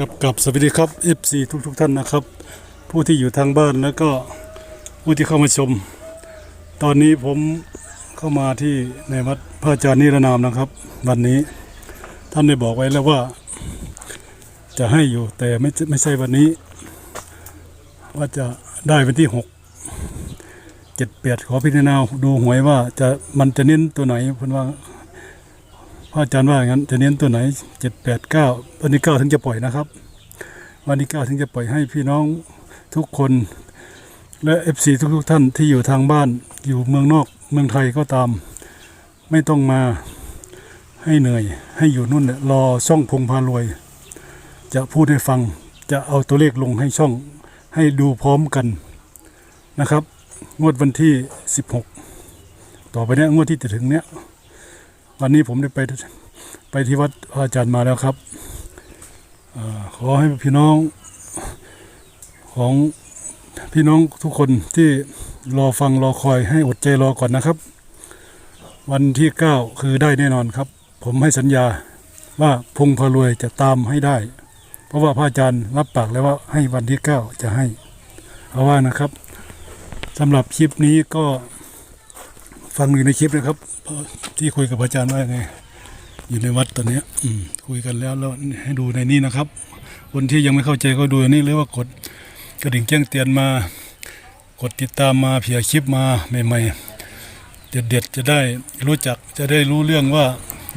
กับกับสวัสดีครับ FC ทุกทุกๆท่านนะครับ ผู้ที่อยู่ทางบ้านแล้วก็ผู้ที่เข้ามาชม ตอนนี้ผมเข้ามาที่ในวัดพระอาจารย์นิรนามนะครับ วันนี้ท่านได้บอกไว้แล้วว่า จะให้อยู่แต่ไม่ไม่ใช่วันนี้ ว่าจะได้วันที่หกเจ็ดแปดขอพิจารณาดูหวยว่าจะมันจะเน้นตัวไหนเพิ่อนว่า พระอาจารย์ว่าอย่างนั้นจะเน้นตัวไหนเจ็ดแปดเก้าวันที่เก้าถึงจะปล่อยนะครับ วันที่เก้าถึงจะปล่อยให้พี่น้องทุกคน และเอฟซีทุกๆท่านที่อยู่ทางบ้านอยู่เมืองนอกเมืองไทยก็ตาม ไม่ต้องมาให้เหนื่อย ให้อยู่นู่นแหละรอช่องพงพารวย จะพูดให้ฟังจะเอาตัวเลขลงให้ช่องให้ดูพร้อมกันนะครับ งวดวันที่ 16 ต่อไปเนี้ยงวดที่จะถึงเนี้ย วันนี้ผมได้ไปไปที่วัดพระอาจารย์มาแล้วครับอขอให้พี่น้องของพี่น้องทุกคนที่รอฟังรอคอยให้อดใจรอก่อนนะครับ วันที่เก้าคือได้แน่นอนครับ ผมให้สัญญาว่าพงพารวยจะตามให้ได้ เพราะว่าพระอาจารย์รับปากแล้วว่าให้วันที่เก้าจะให้ เอาว่านะครับสำหรับคลิปนี้ก็ฟังอยู่ในคลิปนะครับ ที่คุยกับอาจารย์ว่าไง อยู่ในวัดตอนนี้อืมคุยกันแล้วแล้วให้ดูในนี้นะครับ คนที่ยังไม่เข้าใจก็ดูอันนี้หรือว่ากดกระดิ่งแจ้งเตือนมา กดติดตามมาเผื่อคลิปมาใหม่ๆ เด็ดๆจะได้รู้จักจะได้รู้เรื่องว่า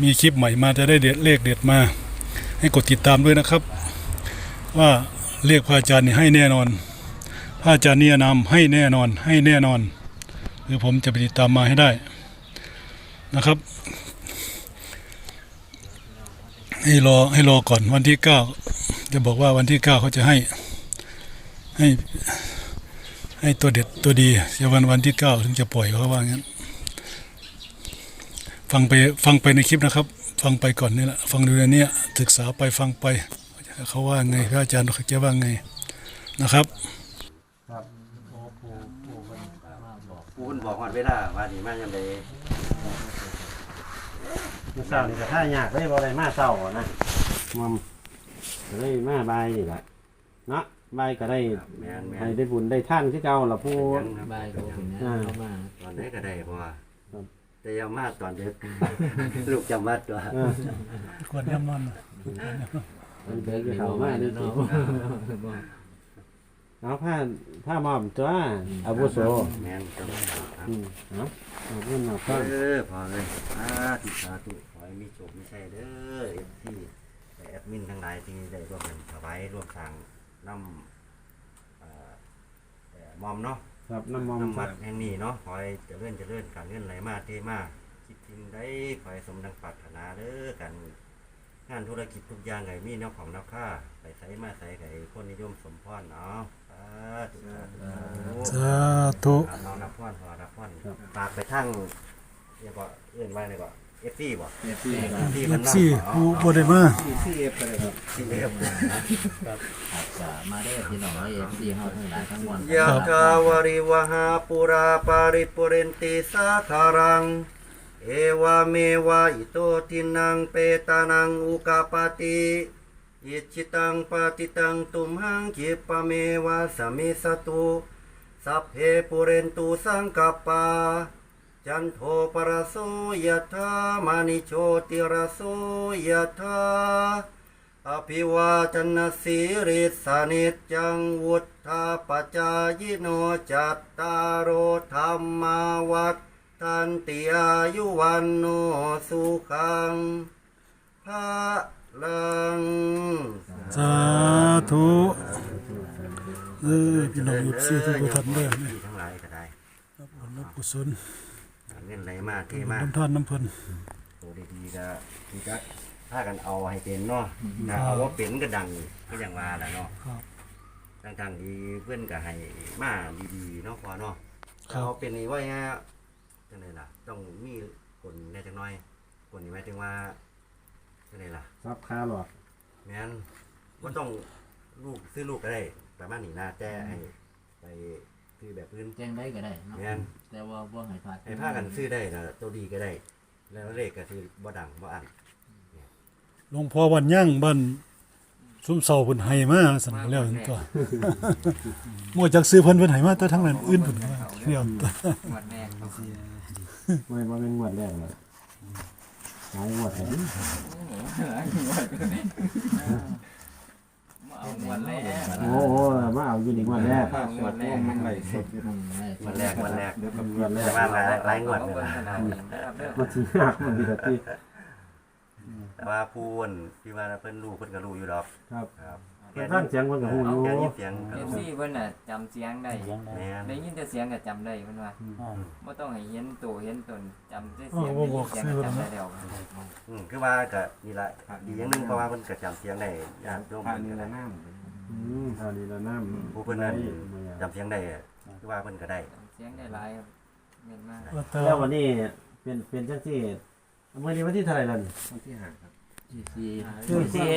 มีคลิปใหม่มาจะได้เด็ดเลขเด็ดมา ให้กดติดตามด้วยนะครับ ว่าเลขพระอาจารย์นี่ให้แน่นอน พระอาจารย์เนี่ยนำให้แน่นอนให้แน่นอน คือผมจะไปติดตามมาให้ได้ นะครับ ให้รอให้รอก่อนวันที่เก้าจะบอกว่าวันที่เก้าเขาจะให้ ให้ ให้ตัวเด็ดตัวดีจะวันวันที่เก้าถึงจะปล่อยเขาว่างั้น ฟังไปฟังไปในคลิปนะครับ ฟังไปก่อนนี่แหละฟังดูในเนี้ศึกษาไปฟังไป เขาว่าไงพระอาจารย์เขาจะว่าไงนะครับครับปูนบอกฮอดเวลาว่านี่มายังได มื้อเช้านี่ก็ท่ายากเลยบ่ได้มาเช้านะมัมก็เลยมาบ่ายนี่แหละเนาะบ่ายก็ได้แม่นแม่ให้นได้บุญได้ท่านคือเก่าล่ะผู้ยังครับบายก็เป็นนะอ่าเข้ามาตอนไหนก็ได้เพราะว่าครับ แต่อยามาตอนเด็ก ลูกจำวัดตัวเออควรย่ำนอนมันเดินเข้ามานี่สิเนาะเอาผ้าผ้ามอมตัวอาวุโสแม่นต้องครับอืมเอาเอาเงินเอาฟังเออพอเลยสาธุสาธุขอ ให้มีโชคมีชัยเด้อเอฟซีแต่แอดมินทั้งหลายที่ได้ร่วมกันถวายร่วมสร้างน้ำเอ่อเอ่อมอมเนาะ ครับน้ำมอมน้ำวัดแห่งนี้เนาะขอให้เจริญเจริญการเงินไหลมาเทมาคิดจริงได้ขอให้สมดังปรารถนาเด้อกันงานธุรกิจทุกอย่างไงมีแนวของแนวค่าไปใส่มาใส่ไก่คนนิยมสมพรเนาะสาธุสาธุสาธุสาธุ อ่าน้องนับพรพอนับพรฝากไปทั้งเรียกว่าเอื้อนไว้เลยก่อน เอฟซีบ่เอฟซีเอฟซีผู้บ่ได้มาซีเอฟเลยครับซีเอฟจะมาได้พี่น้องเอฟซีเฮาทั้งหลายทั้งมวลยะกาวริวหาปุราปาริปุเรนติสาคารัง เอวาเมวะอิโตทินังเปตานังอุกาปาติอิจิตังปฏิตังตุมหังคิปะเมวะสมิสตุสัพเพปุเรนตุสังกปปา จันโทปรโสยธามานิโชติรโสยธาอภิวาจนสีริสานิจจังวุธาปจายโนจัตตารโอธรรมาวัฏทันติอายุวันโนสุขังพระลังสาธุเออพี่น้องเอฟซีทุกท่านเด้อนี่ทั้งหลายก็ได้รับบุญรับกุศล เงินไหลมาเทมาน้ำท่านน้ำเพิ่นตัวดีๆก็ที่จะพากันเอาให้เป็นเนาะถ้าเอาว่าเป็นก็ดังก็อย่างว่าแหละเนาะครับทางๆดีเพื่อนก็ให้มาดีๆเนาะพอเนาะครัเอาบเป็นนี่ว่าไงจังไดล่ะ ต้องมีคนแน่จังน้อยคนนี่หมายถึงว่าจังไดล่ะรับค่าหรอกแม่นบ่ต้องลูกซื้อลูกก็ได้ประมาณนี้นะแต่ให้ไป ซื้อแบบอื่นแจ้งได้ก็ได้เนาะแม่นแต่ว่าบ่ให้พลาดให้พากันซื้อได้นะตัวดีก็ได้ แล้วเลขก็คือบ่ดังบ่อันหลวงพ่อวันย่างบ้านซุมเซาเพิ่นให้มาสั่นแล้วจังตัวมั่วจักซื้อเพิ่นเพิ่นให้มาแต่ทั้งนั้นอื่นเพิ่นว่าเดียวตัวหมดแน่ครับไม่บ่เป็นงวดแรกเลยหลายงวดเลย เอาหมดแน่โอ้โหมาเอาอยู่นี่งวดแรกเอาหมดแน่มันไหลสดอยู่ตรงไหนวันแรกวันแรกงวดแรแต่กว่าหลายหลายงวดเอาเลยเบิ่งนะขนาดนี้นะครับเด้อมันสิยากมันดีแต่ที่แต่ว่าผู้อ้วนที่ว่าเพิ่นรู้เพิ่นก็รู้อยู่ดอกครับ ครับเพิ่นฟังเสียงเพิ่นก็ฮู้อยู่แค่ยินเสียงคเอรับฟซีเพิ่นน่ะจำเสียงได้แม่นได้ยินแต่เสียงก็จำได้เพิ่นว่าบ่ต้องให้เห็นตัวเห็นตนจำแต่อ๋เสียงอบ่บอกเสียงซื้อก็เพิ่นจำได้นะแล้วอืมคือว่าก็นี่ละดีอย่างหนึงเพราะว่าเพิ่นก็จำเสียงได้ญาติโยมผ่าเพิ่นนนี่ก็ละได้น้อืมทานีละน้ำผู้เพิ่นนั้นจำเสียงได้คือว่าเพิ่นก็ได้ จำเสียงได้หลายครับแม่นมากว่าแต่แล้ววันนี้เป็นเป็นจังซี่มื้อนี้วันที่เท่าไหร่ล่ะนี่ำวันที่ห้าครับ ที่สี่ที่สี่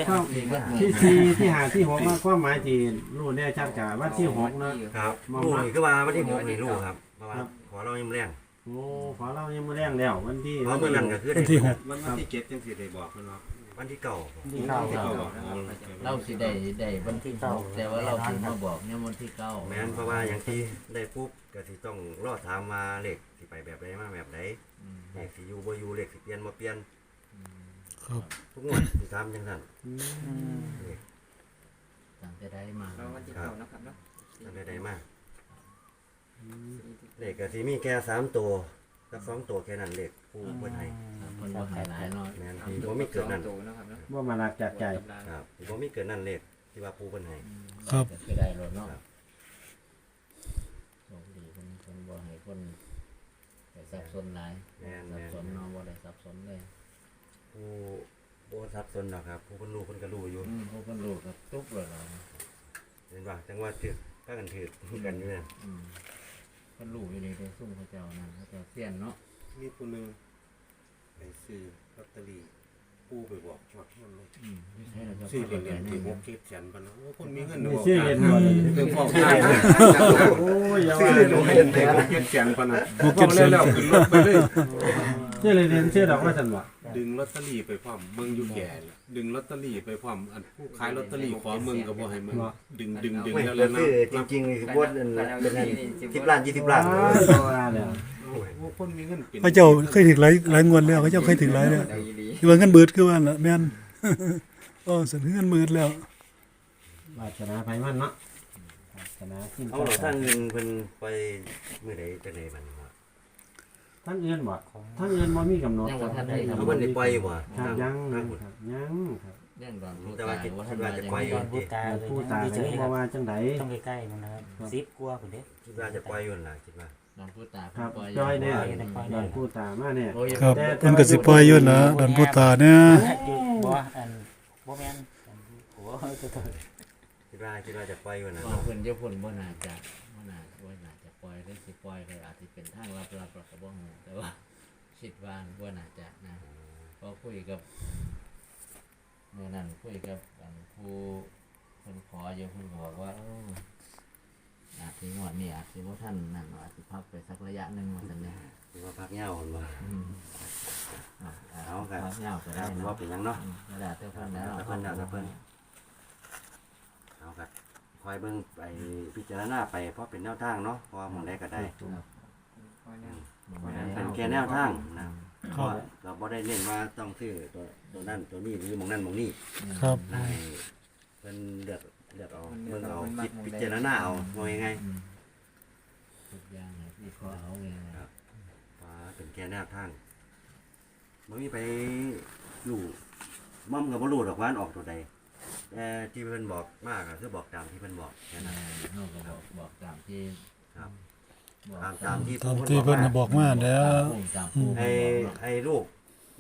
ที่สี่ที่หาที่หกมาความหมายที่รู้แน่ชัดกะวันที่หกนะครับมารู้มานี่คือว่าวันที่หกนี่รู้ครับเพราะว่าขอเรายังแรงโอ้ขอเรายังมื้อแรงแล้ววันที่เพราะมื้อนั้นก็คือวันได้ที่หกวันวันที่เจ็ดจังสิได้บอกเพิ่นเนาะวันที่เก้าที่เก้าที่ครับเก้าบอกอ๋อเราสิได้ได้วันที่เก้าแต่ว่าเราถึงมาบอกเนี่ยวันที่เก้าแม่นเพราะว่าอย่างที่ได้ปุ๊บก็สิต้องรอถามมาเลขสิไปแบบใดมาแบบใดเลขสิอยู่บ่อยู่เลขสิเปลี่ยนบ่เปลี่ยน ครับทุกงวดสิถามจังซั่นต่างจะได้มาเราวันที่เก้านะครับเนาะทำใดๆมาเลขก็สิมีแค่สามตัวกับสองตัวแค่นั้นเลขผู้เพิ่นให้คนบ่ขายหลายเนาะแม่นสิบ่มีเกินนั้นสองตัวนะครับเนาะว่ามาลักจากใจ ครับสิบ่มีเกินนั้นเลขที่ว่าผู้เพิ่นให้ ครับก็ได้รถเนาะโชคดีคนคนบ่ให้คนไปสับสนหลายแม่นสับแม่นสนเนาะบ่ได้สับสนเลย ผู้บ่ซับซ้อนดอกครับ ผู้เพิ่นรู้เพิ่นก็รู้อยู่อืมพวกคนลูกก็ตุ๊บเลยเราเห็นว่าจังว่าถือพากันถือกันอยู่เนี่ยอืมคนลูกอยู่นี่ได้ซุ่มเขาเจ้านั่นเขาเจ้าเสียนเนาะมีผู้หนึงไปซื้อลอตเตอรี่ผู้ไปบอกชอบแค่เลยอืมไม่ใช่เราจะซื้อพูดเหรียญแบบที่นี้หกเก็บแสนปะเนาะโอ้คนมีเงินมีชื่อเย็นบ่เลยคือบอกได้เลยโอ้ยอย่าซื้ว่าอเลยเหรียญที่หกเก็บแสนปะนะหกเก็บแสน บอกแล้วขึ้นรถไปเลย ชื่อเลยเรียนชื่อดอกว่าซั่นบ่ ดึงลอตเตอรี่ไปพร้อมเมืองอยู่แก่น่ะดึงลอตเตอรี่ไปพร้อมอันผู้ขายลอตเตอรี่ขอเมืองก็บ่ให้มึงดึงดึงดึงไม่แล้วเหลืแล้อวนะซื้อจริงๆคือบวชเป็นเป็นสิบล้านยี่สิบล้านอ้าวบ่ว่าแล้วโอ้คนมีเงินเป็นพระเจ้าเคยถึงหลายหลายงวดแล้วพระเจ้าเคยถึงหลายแล้วได้อีหลีที่ว่าเงินเบิดคือว่าน่ะแม่นอ๋อสันเงินเบิดแล้ว วาสนาไผมันเนาะวาสนาขึ้นเอาเราทั้งเงินเพิ่นไปมื้อใดจังได๋มันว่า ทั้งเอื่นบ่ทั้งเอื่นบ่มีกำหนดยังว่าท่านได้เอาทำเพิ่นได้ปล่อยบ่ครับยังทางพุ่นครับยังครับยังดอนผู้แต่ตาว่ายคิดว่าท่านว่าว่าจะจะปล่อยไปอยู่ผู้ตายเลยผู้ตายดีเจก็บ่ว่าจังไดต้องใกล้ๆมันนะครับซิปกลัวคุณเด้คิดว่าจะปล่อยอยู่นั่นล่ะคิดว่าดอนผู้ตายครับปล่อยจอยเนี่ยยังได้ปล่อยดอนผู้ตามาเนี่ยโอ้ยครับเพิ่นก็สิปล่อยอยู่นะดอนผู้ตาเนี่ยบ่อันบ่แม่นอันโอ้ยตัวคิดว่าคิดว่าจะปล่อยอยู่นั่นว่าเพิ่นเจ้าเพิ่นบ่น่าจะบ่น่าบ่น่าจะปล่อสิปล่อยก็อาจสิเป็นทางลับๆเราก็บ่ฮู้แต่ว่าคิดว่าบ่น่าจะนะพอคุยกับเมื่อนั้นคุยกับอันผู้เพิ่นขออยู่เพิ่นบอกว่าอออาจสิงวดนี้อาจสิบ่ทันนั่นอาจสิพักไปสักระยะหนึ่งว่าซั่นแหละคิดว่าพักเหย้าหั่นบ่อืมอะเอาครับพักยาวก็ได้เนาะว่าเป็นยังเนาะกระดาษเท่ากันแล้วแต่เพิ่นน่ะแต่เพิ่นเอาครับ คอยเบิ่งไปพิจารณาไปเพราะเป็นแนวทางเนาะเพราะว่าหมองใดก็ได้พอแล้วเป็นแค่แนวทางนะเพราะว่าเราบ่ได้เน้นว่าต้องซื้อตัวตัวนั้นตัวนี้หรือหมองนั้นหมองนี้ครับ ให้เพิ่นเลือกเลือกเอาเบิ่งเอาคิดพิจารณาเอาว่ายังไงอืมทุกอย่างเนี่ยที่ขอเอาไงนะว่าเป็นแค่แนวทางบ่มีไปรู้มั่มก็บ่รู้ดอกว่าอันออกตัวใด แต่ที่เพิ่นบอกมากก็คือบอกตามที่เพิ่นบอกแค่นั้นเขาก็บอกบอกตามที่ครับ บอกตามตามที่ตามที่เพิ่นน่ะบอกมาแล้ว ตามผู้ไอ้บอกเนาะไอ้ลูก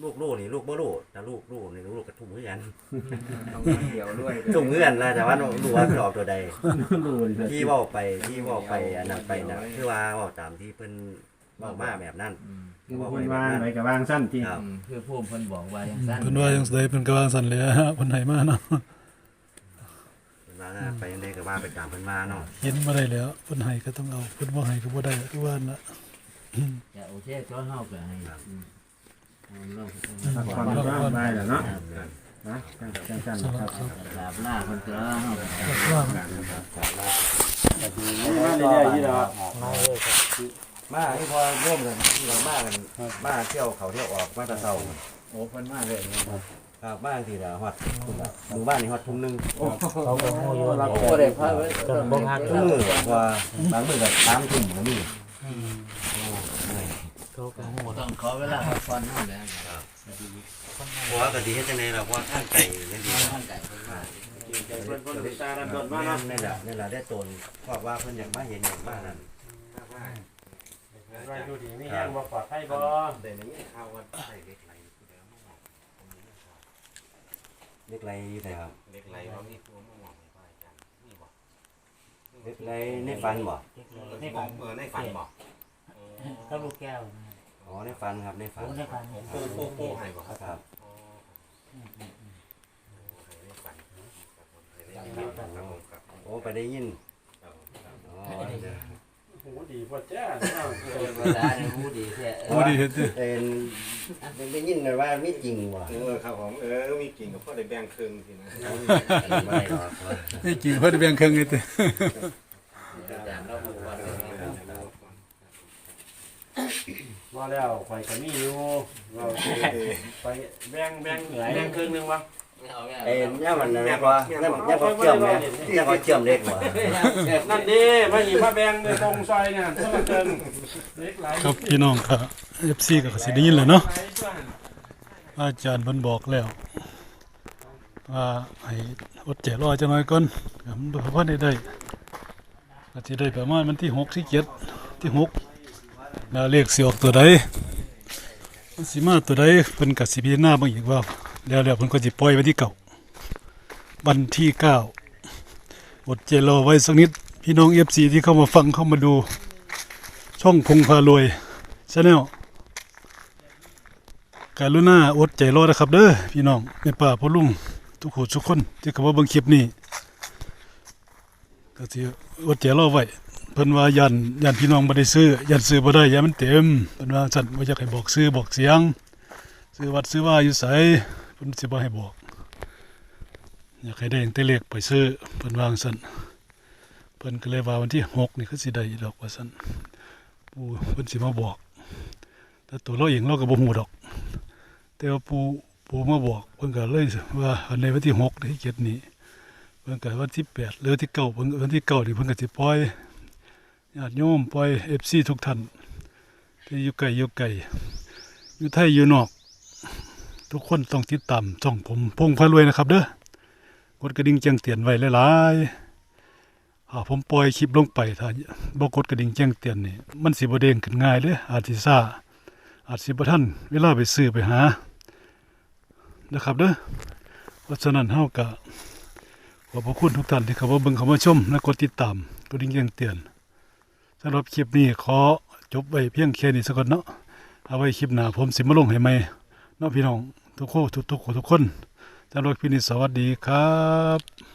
ลูกลูกนี่ลูกบ่รู้แต่ลูกลูกนี่ลูกกระทุ่มคือกันเอาเงินเดียวด้วยทุ่มคือกันนะแต่ว่ารู้ว่ามันออกตัวใด รู้ดิที่เว้าไปที่เว้าไปอันนั้นไปนะคือว่าเว้าตามที่เพิ่นเว้ามาแบบนั้นอืมคือเพิ่นวางไว้กับวางสั้นที่ครับอืมคือผู้เพิ่นบอกว่าอย่างสั้นเพิ่นว่าจังไดเพิ่นก็ว่าซั่นแหละเพิ่นให้มาเนาะ เพิ่นว่านะไปยังไดก็ว่าไปตามเพิ่นมาเนาะเห็นบ่ได้แล้วเพิ่นให้ก็ต้องเอาเพิ่นบ่ให้ก็บ่ได้คือว่าน่ะจะโอเคตัวเฮาก็ให้อืมเอาเนาะพักผ่อนก็ได้แล้วเนาะนะจังจังๆครับลาบหน้าคนเจอเฮามาเรื่อยๆยี่ดอกมาเลยครับมาให้พอร่วมกันที่เรามากันมาเที่ยวเขาเที่ยวออกมาแตะเช้าโอ้เพิ่นมาเลยนี่ ครับบ้านที่ละฮอดพุ่นล่ะหมู่บ้านนี่ฮอดทุ่มหนึงเขาก็งูอยู่โอ้ได้พาไว้ต้นบ่ฮักทุกมื้อว่าบางมื้อก็สามทุ่มก็มีเขาก็งูต้องขอเวลาพักผ่อนเฮาแล้วหัวก็ดีเฮ็ดจังได๋ล่ะเพราะว่าทางไกลนี่ดีท่านไก่เพิ่นมาเพิ่นเพิ่นติดตาดันดนมามาเนาะนั่นแหละนั่นแหละได้ตนเพราะว่าเพิ่นอยากมาเห็นอยากมานั่นไว้ดูดีมีแห้งบ่ปลอดภัยบ่เดี๋ยวนี้ข่าวว่าใส่เล็กไหล เล็กไหลอยู่ไหนครับเล็กไหลว่ามีตัวมะม่วงให้พระอาจารย์นี่บ่เล็กไหลในฝันบ่ในฝันเออในฝันบ่ก็ลูกแก้วนะอ๋อในฝันครับในฝันโอ้ในฝันโป้โป้โป้ให้บ่ครับครับในฝันครับผมครับโอ้ไปได้ยินครับอ๋อเดี๋ยว หูดีบ่แจ้เนาะเวลาได้รู้ดีแท้โอ้ดีเห็นดิเป็นเป็นได้ยินเลยว่ามีจริงบ่เออครับผมเออมีกิ่งกับพ่อได้แบ่งครึ่งทีนะอันนี้บ่ได้หรอกว่านี่จริงเพิ่นแบ่งครึ่งนี่ติอาจารย์เราบอกว่าเป็นไงครับว่าแล้วข่อยก็มีอยู่เราไปแบ่งแบ่งแบ่งครึ่งหนึงบ่เอาแม่เอ้ยเนี่ยมันนะว่าเนี่ยเนี่ยก็เชื่อมเนี่ยเนี่ยก็เชื่อมเล็กบ่นั่นดิมาหยิบมาแบ่งในตรงซอยเนี่ยคนละเกินเล็กไหลครับพี่น้องครับ FC ก็สิได้ยินแล้วเนาะอาจารย์เพิ่นบอกแล้วว่าให้อดใจรอจังหน่อยก่อนก็มันบ่พอได้ได้ก็สิได้ประมาณวันที่6ที่7ที่6แล้วเลขสิออกตัวใดมันสิมาตัวใดเพิ่นก็สิพิจารณาเบิ่งอีกว่า แล้วแล้วเพิ่นก็สิปล่อยวันที่เก้าวันที่เก้าอดใจรอไว้สักนิด พี่น้อง FC ที่เข้ามาฟังเข้ามาดู ช่องพงพารวยชาแนลการุณาอดใจรอนะครับเด้อพี่น้องในป่าพ่อลุงทุกคนทุกคนที่เข้ามาเบิ่งคลิปนี้ก็สิอดใจรอไว้เพิ่นว่ายันยันพี่น้องบ่ได้ซื้อยันซื้อบ่ได้ยันมันเต็มเพิ่นว่าสั่นบ่อยากให้บอกซื้อบอกเสียง ซื้อวัดซื้อว่าอยู่ไส พิ่นสิบ่ให้บอก อยากให้ได้แต่เลขไปซื้อเพิ่นวางซั่นเพิ่นก็เลยว่าวันที่หกนี่คือสิได้ดอกว่าซั่นปูเพิ่นสิมาบอก แต่ตัวเราเองเราก็บ่ฮู้ดอก แต่ว่าปูปูมาบอกเพิ่นก็เลยว่าอันในวันที่6ที่7นี้เพิ่นก็วันที่8หรือวันที่9เพิ่นวันที่9นี่เพิ่นก็สิปล่อยญาติโยมปล่อย FC ทุกท่านที่อยู่ไกลอยู่ไกลอยู่ไทยอยู่นอก ทุกคนต้องติดตามช่องผมพงพารวยนะครับ เด้อกดกระดิ่งแจ้งเตือนไว้หลายๆอ่าผมปล่อยคลิปลงไปถ้าบ่กดกระดิ่งแจ้งเตือนนี่มันสิบ่เด้งขึ้นง่ายเด้ออาจสิซ่าอาจสิบ่ทันเวลาไปซื้อไปหานะครับเด้อเพราะฉะนั้นเฮาก็ขอบพระคุณทุกท่านที่เข้ามาเบิ่งเข้ามาชมและกดติดตามกดกระดิ่งแจ้งเตือนสำหรับคลิปนี้ขอจบไว้เพียงแค่นี้สักก่อนเนาะเอาไว้คลิปหน้าผมสิมาลงให้ใหม่เนาะพี่น้อง ทุกคนทุกๆทุกคนสำหรับคลินิสสวัสดีครับ